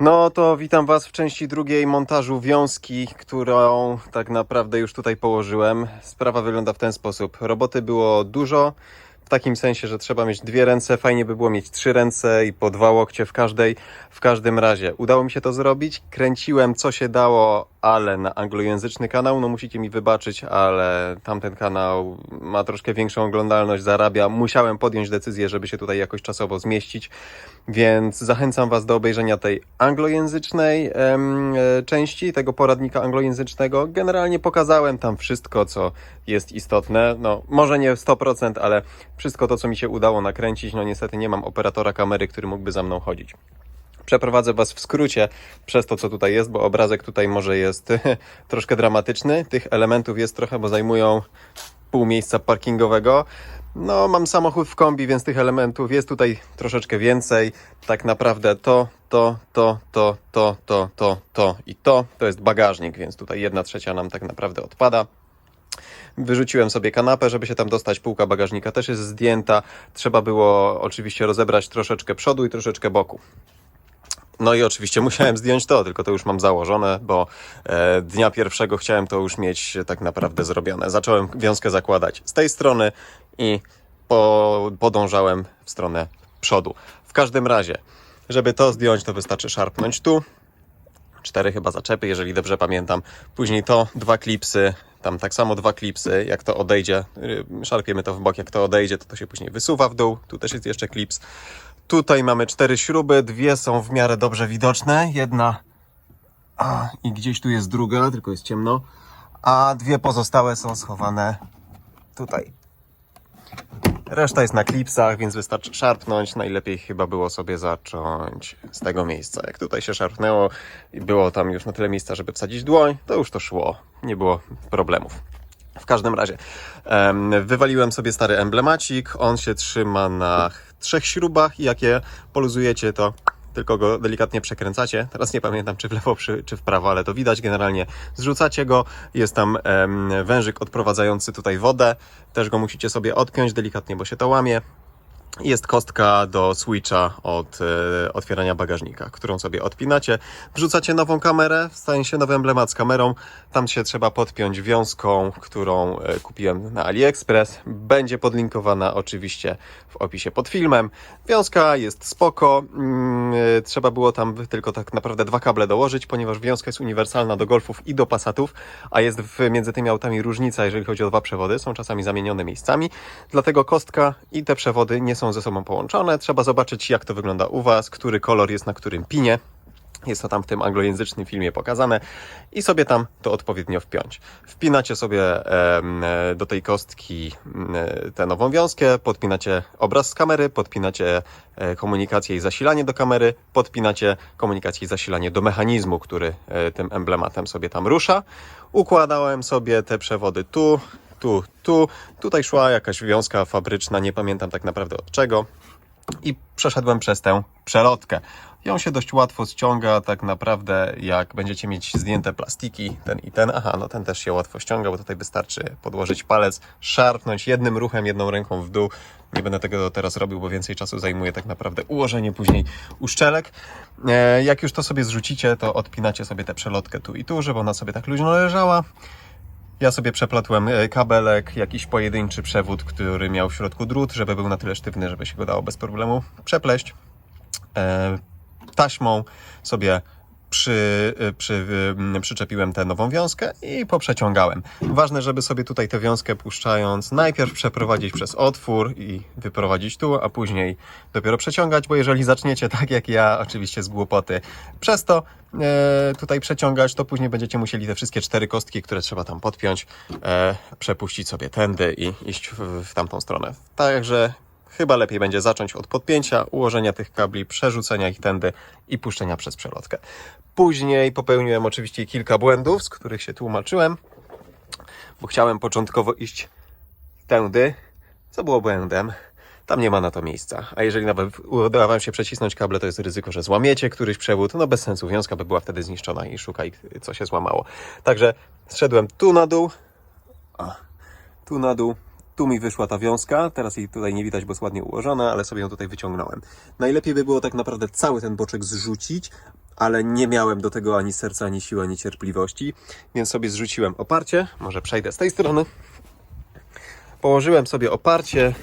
No to witam Was w części drugiej montażu wiązki, którą tak naprawdę już tutaj położyłem. Sprawa wygląda w ten sposób. Roboty było dużo, w takim sensie, że trzeba mieć dwie ręce. Fajnie by było mieć trzy ręce i po dwa łokcie w każdej. W każdym razie udało mi się to zrobić. Kręciłem co się dało, ale na anglojęzyczny kanał. No musicie mi wybaczyć, ale tamten kanał ma troszkę większą oglądalność, zarabia. Musiałem podjąć decyzję, żeby się tutaj jakoś czasowo zmieścić. Więc zachęcam Was do obejrzenia tej anglojęzycznej em, e, części, tego poradnika anglojęzycznego. Generalnie pokazałem tam wszystko, co jest istotne. No, może nie 100%, ale wszystko to, co mi się udało nakręcić. No, niestety nie mam operatora kamery, który mógłby za mną chodzić. Przeprowadzę Was w skrócie przez to, co tutaj jest, bo obrazek tutaj może jest troszkę dramatyczny. Tych elementów jest trochę, bo zajmują pół miejsca parkingowego. No, mam samochód w kombi, więc tych elementów jest tutaj troszeczkę więcej. Tak naprawdę to, to, to, to, to, to, to, to i to to jest bagażnik, więc tutaj jedna trzecia nam tak naprawdę odpada. Wyrzuciłem sobie kanapę, żeby się tam dostać. Półka bagażnika też jest zdjęta. Trzeba było oczywiście rozebrać troszeczkę przodu i troszeczkę boku. No i oczywiście musiałem zdjąć to, tylko to już mam założone, bo e, dnia pierwszego chciałem to już mieć tak naprawdę zrobione. Zacząłem wiązkę zakładać z tej strony i po, podążałem w stronę przodu. W każdym razie, żeby to zdjąć, to wystarczy szarpnąć tu. Cztery chyba zaczepy, jeżeli dobrze pamiętam. Później to, dwa klipsy, tam tak samo dwa klipsy. Jak to odejdzie, y, szarpiemy to w bok, jak to odejdzie, to to się później wysuwa w dół. Tu też jest jeszcze klips. Tutaj mamy cztery śruby, dwie są w miarę dobrze widoczne. Jedna a, i gdzieś tu jest druga, tylko jest ciemno. A dwie pozostałe są schowane tutaj. Reszta jest na klipsach, więc wystarczy szarpnąć. Najlepiej chyba było sobie zacząć z tego miejsca. Jak tutaj się szarpnęło i było tam już na tyle miejsca, żeby wsadzić dłoń, to już to szło. Nie było problemów. W każdym razie, em, wywaliłem sobie stary emblemacik. On się trzyma na trzech śrubach i jak je poluzujecie, to tylko go delikatnie przekręcacie. Teraz nie pamiętam, czy w lewo, czy, w prawo, ale to widać. Generalnie zrzucacie go. Jest tam wężyk odprowadzający tutaj wodę. Też go musicie sobie odpiąć delikatnie, bo się to łamie. Jest kostka do switcha od e, otwierania bagażnika, którą sobie odpinacie. Wrzucacie nową kamerę, staje się nowy emblemat z kamerą. Tam się trzeba podpiąć wiązką, którą e, kupiłem na AliExpress. Będzie podlinkowana oczywiście w opisie pod filmem. Wiązka jest spoko. Mm, e, trzeba było tam tylko tak naprawdę dwa kable dołożyć, ponieważ wiązka jest uniwersalna do golfów i do passatów, a jest w, między tymi autami różnica, jeżeli chodzi o dwa przewody. Są czasami zamienione miejscami. Dlatego kostka i te przewody nie są ze sobą połączone. Trzeba zobaczyć, jak to wygląda u Was, który kolor jest na którym pinie. Jest to tam w tym anglojęzycznym filmie pokazane i sobie tam to odpowiednio wpiąć. Wpinacie sobie do tej kostki m, e, tę nową wiązkę, podpinacie obraz z kamery, podpinacie e, komunikację i zasilanie do kamery, podpinacie komunikację i zasilanie do mechanizmu, który e, tym emblematem sobie tam rusza. Układałem sobie te przewody tu, tu, tu. Tutaj szła jakaś wiązka fabryczna, nie pamiętam tak naprawdę od czego i przeszedłem przez tę przelotkę. Ją się dość łatwo ściąga, tak naprawdę jak będziecie mieć zdjęte plastiki, ten i ten, aha, no ten też się łatwo ściąga, bo tutaj wystarczy podłożyć palec, szarpnąć jednym ruchem, jedną ręką w dół. Nie będę tego teraz robił, bo więcej czasu zajmuje tak naprawdę ułożenie później uszczelek. E, Jak już to sobie zrzucicie, to odpinacie sobie tę przelotkę tu i tu, żeby ona sobie tak luźno leżała. Ja sobie przeplatłem e, kabelek, jakiś pojedynczy przewód, który miał w środku drut, żeby był na tyle sztywny, żeby się go dało bez problemu przepleść. E, taśmą sobie przy, przy, m, przyczepiłem tę nową wiązkę i poprzeciągałem. Ważne, żeby sobie tutaj tę wiązkę puszczając, najpierw przeprowadzić przez otwór i wyprowadzić tu, a później dopiero przeciągać, bo jeżeli zaczniecie tak jak ja, oczywiście z głupoty, przez to e, tutaj przeciągać, to później będziecie musieli te wszystkie cztery kostki, które trzeba tam podpiąć, e, przepuścić sobie tędy i iść w, w tamtą stronę. Także Chyba lepiej będzie zacząć od podpięcia, ułożenia tych kabli, przerzucenia ich tędy i puszczenia przez przelotkę. Później popełniłem oczywiście kilka błędów, z których się tłumaczyłem, bo chciałem początkowo iść tędy, co było błędem. Tam nie ma na to miejsca. A jeżeli nawet uda Wam się przecisnąć kable, to jest ryzyko, że złamiecie któryś przewód. No bez sensu, wiązka by była wtedy zniszczona i szukaj, co się złamało. Także zszedłem tu na dół, a, tu na dół, tu mi wyszła ta wiązka, teraz jej tutaj nie widać, bo jest ładnie ułożona, ale sobie ją tutaj wyciągnąłem. Najlepiej by było tak naprawdę cały ten boczek zrzucić, ale nie miałem do tego ani serca, ani siły, ani cierpliwości, więc sobie zrzuciłem oparcie. Może przejdę z tej strony. Położyłem sobie oparcie,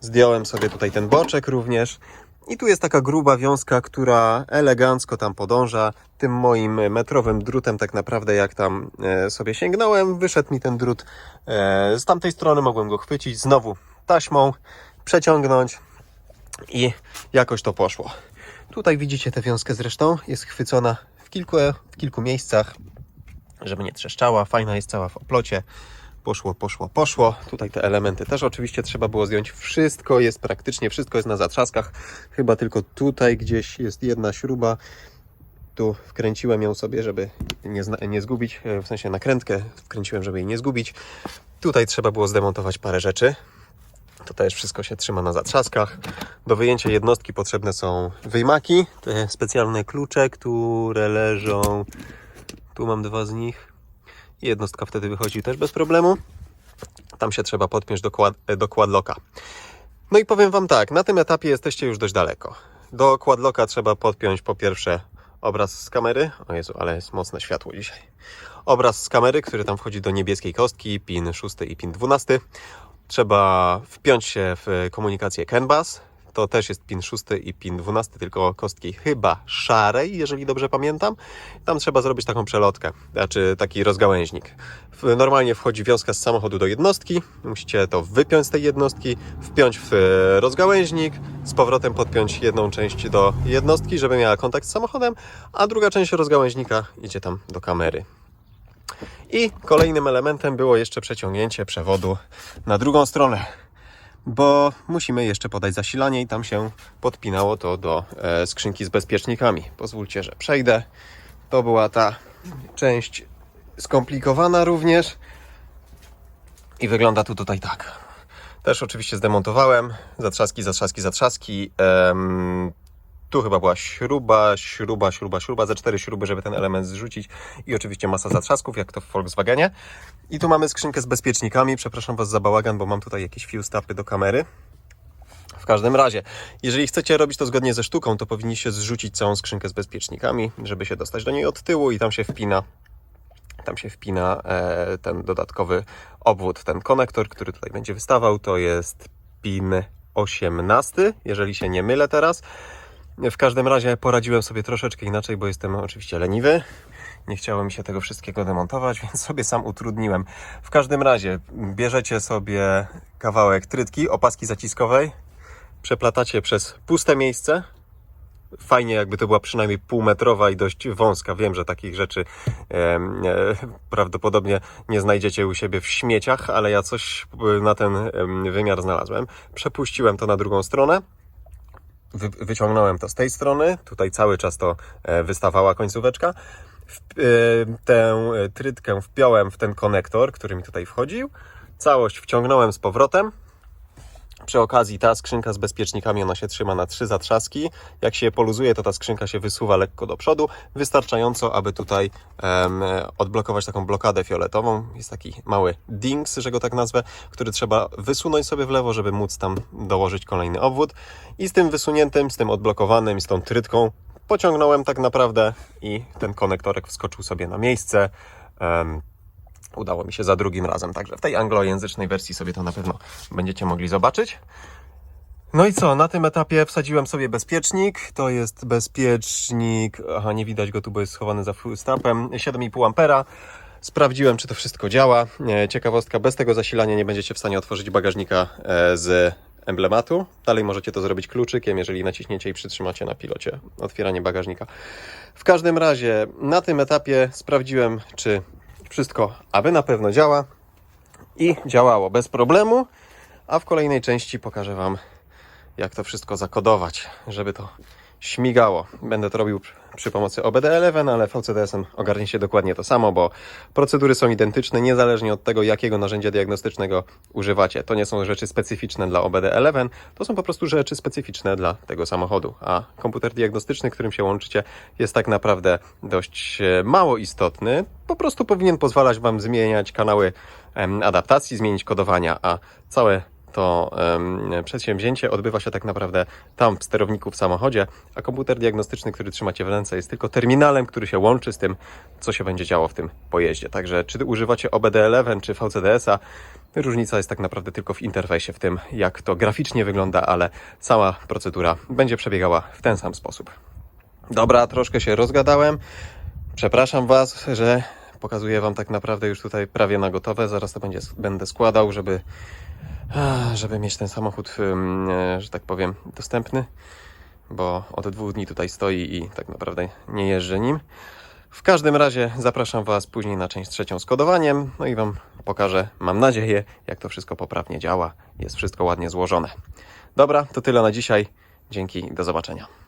zdjąłem sobie tutaj ten boczek również. I tu jest taka gruba wiązka, która elegancko tam podąża. Tym moim metrowym drutem, tak naprawdę, jak tam e, sobie sięgnąłem, wyszedł mi ten drut e, z tamtej strony. Mogłem go chwycić znowu taśmą, przeciągnąć i jakoś to poszło. Tutaj widzicie tę wiązkę zresztą, jest chwycona w kilku, w kilku miejscach, żeby nie trzeszczała. Fajna jest cała w oplocie. Poszło, poszło, poszło. Tutaj te elementy też oczywiście trzeba było zdjąć. Wszystko jest praktycznie, wszystko jest na zatrzaskach. Chyba tylko tutaj gdzieś jest jedna śruba. Tu wkręciłem ją sobie, żeby nie, nie zgubić, e, w sensie nakrętkę wkręciłem, żeby jej nie zgubić. Tutaj trzeba było zdemontować parę rzeczy. To też wszystko się trzyma na zatrzaskach. Do wyjęcia jednostki potrzebne są wyjmaki, te specjalne klucze, które leżą. Tu mam dwa z nich. Jednostka wtedy wychodzi też bez problemu. Tam się trzeba podpiąć do, quad, do quadlocka. No i powiem Wam tak, na tym etapie jesteście już dość daleko. Do quadlocka trzeba podpiąć po pierwsze obraz z kamery. O Jezu, ale jest mocne światło dzisiaj. Obraz z kamery, który tam wchodzi do niebieskiej kostki, pin 6 i pin 12. Trzeba wpiąć się w komunikację CAN. To też jest pin 6 i pin 12, tylko kostki chyba szarej, jeżeli dobrze pamiętam. Tam trzeba zrobić taką przelotkę, znaczy taki rozgałęźnik. Normalnie wchodzi wiązka z samochodu do jednostki. Musicie to wypiąć z tej jednostki, wpiąć w e, rozgałęźnik, z powrotem podpiąć jedną część do jednostki, żeby miała kontakt z samochodem, a druga część rozgałęźnika idzie tam do kamery. I kolejnym elementem było jeszcze przeciągnięcie przewodu na drugą stronę, bo musimy jeszcze podać zasilanie i tam się podpinało to do e, skrzynki z bezpiecznikami. Pozwólcie, że przejdę. To była ta część skomplikowana również i wygląda tu tutaj tak. Też oczywiście zdemontowałem. Zatrzaski, zatrzaski, zatrzaski. Em, tu chyba była śruba, śruba, śruba, śruba, ze cztery śruby, żeby ten element zrzucić i oczywiście masa zatrzasków, jak to w Volkswagenie. I tu mamy skrzynkę z bezpiecznikami. Przepraszam Was za bałagan, bo mam tutaj jakieś fuse-tapy do kamery. W każdym razie, jeżeli chcecie robić to zgodnie ze sztuką, to powinniście zrzucić całą skrzynkę z bezpiecznikami, żeby się dostać do niej od tyłu i tam się wpina tam się wpina e, ten dodatkowy obwód, ten konektor, który tutaj będzie wystawał, to jest pin 18, jeżeli się nie mylę teraz. W każdym razie poradziłem sobie troszeczkę inaczej, bo jestem oczywiście leniwy. Nie chciało mi się tego wszystkiego demontować, więc sobie sam utrudniłem. W każdym razie bierzecie sobie kawałek trytki, opaski zaciskowej, przeplatacie przez puste miejsce, fajnie jakby to była przynajmniej półmetrowa i dość wąska. Wiem, że takich rzeczy em, e, prawdopodobnie nie znajdziecie u siebie w śmieciach, ale ja coś e, na ten wymiar znalazłem. Przepuściłem to na drugą stronę. Wy, wyciągnąłem to z tej strony. Tutaj cały czas to e, wystawała końcóweczka. E, tę e, trytkę wpiąłem w ten konektor, który mi tutaj wchodził. Całość wciągnąłem z powrotem. Przy okazji ta skrzynka z bezpiecznikami, ona się trzyma na trzy zatrzaski. Jak się je poluzuje, to ta skrzynka się wysuwa lekko do przodu, wystarczająco, aby tutaj em, odblokować taką blokadę fioletową. Jest taki mały dings, że go tak nazwę, który trzeba wysunąć sobie w lewo, żeby móc tam dołożyć kolejny obwód. I z tym wysuniętym, z tym odblokowanym, z tą trytką pociągnąłem tak naprawdę i ten konektorek wskoczył sobie na miejsce. Em, udało mi się za drugim razem. Także w tej anglojęzycznej wersji sobie to na pewno będziecie mogli zobaczyć. No i co, na tym etapie wsadziłem sobie bezpiecznik. To jest bezpiecznik, aha, nie widać go tu, bo jest schowany za stapem, 7,5 ampera. Sprawdziłem, czy to wszystko działa. E, Ciekawostka, bez tego zasilania nie będziecie w stanie otworzyć bagażnika e, z emblematu. Dalej możecie to zrobić kluczykiem, jeżeli naciśniecie i przytrzymacie na pilocie otwieranie bagażnika. W każdym razie na tym etapie sprawdziłem, czy wszystko aby na pewno działa i działało bez problemu, a w kolejnej części pokażę Wam, jak to wszystko zakodować, żeby to śmigało. Będę to robił przy- pomocy OBD11, ale VCDS-em ogarniecie dokładnie to samo, bo procedury są identyczne, niezależnie od tego, jakiego narzędzia diagnostycznego używacie. To nie są rzeczy specyficzne dla OBD11, to są po prostu rzeczy specyficzne dla tego samochodu, a komputer diagnostyczny, którym się łączycie, jest tak naprawdę dość e, mało istotny. Po prostu powinien pozwalać Wam zmieniać kanały adaptacji, zmienić kodowania, a całe to przedsięwzięcie odbywa się tak naprawdę tam w sterowniku w samochodzie, a komputer diagnostyczny, który trzymacie w ręce jest tylko terminalem, który się łączy z tym, co się będzie działo w tym pojeździe. Także czy używacie OBD11 czy VCDS-a, różnica jest tak naprawdę tylko w interfejsie, w tym jak to graficznie wygląda, ale cała procedura będzie przebiegała w ten sam sposób. Dobra, troszkę się rozgadałem. Przepraszam Was, że pokazuję Wam tak naprawdę już tutaj prawie na gotowe. Zaraz to będzie, będę składał, żeby, żeby mieć ten samochód, e, że tak powiem, dostępny, bo od dwóch dni tutaj stoi i tak naprawdę nie jeżdżę nim. W każdym razie zapraszam Was później na część trzecią z kodowaniem, no i Wam pokażę, mam nadzieję, jak to wszystko poprawnie działa. Jest wszystko ładnie złożone. Dobra, to tyle na dzisiaj. Dzięki, do zobaczenia.